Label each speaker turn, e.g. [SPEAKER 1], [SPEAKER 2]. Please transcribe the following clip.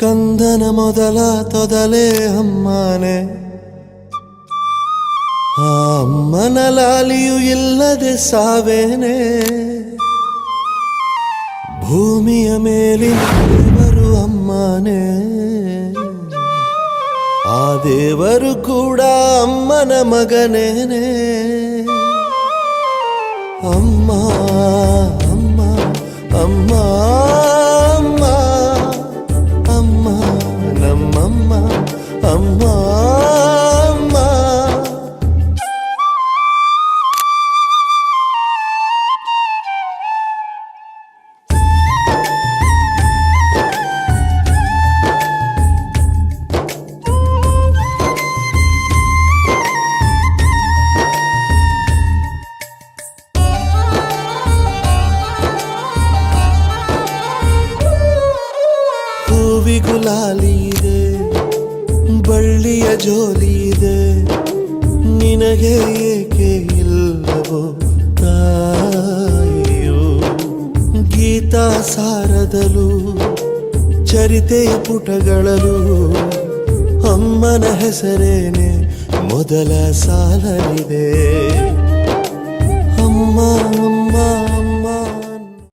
[SPEAKER 1] ಕಂದನ ಮೊದಲ ತೊದಲೇ ಅಮ್ಮನೆ. ಆ ಅಮ್ಮನ ಲಾಲಿಯು ಇಲ್ಲದೆ ಸಾವೇನೆ. ಭೂಮಿಯ ಮೇಲಿನ ದೇವರು ಅಮ್ಮನೆ. ಆ ದೇವರು ಕೂಡ ಅಮ್ಮನ ಮಗನೇನೆ. ಅಮ್ಮ ಅಮ್ಮ ಅಮ್ಮ. ಅಮ್ಮ ಅಮ್ಮ ಹೂವಿಗೂ ಲಾಲಿ ಇದೆ ಬಳ್ಳಿಯ ಜೋಲಿ ಇದೆ. ನಿನಗೆ ಏಕೆ ಇಲ್ಲವೋ ತಾಯಿಯು? ಗೀತಾ ಸಾರದಲು, ಚರಿತೆಯ ಪುಟಗಳಲು, ಅಮ್ಮನ ಹೆಸರೇನೆ ಮೊದಲ ಅಮ್ಮ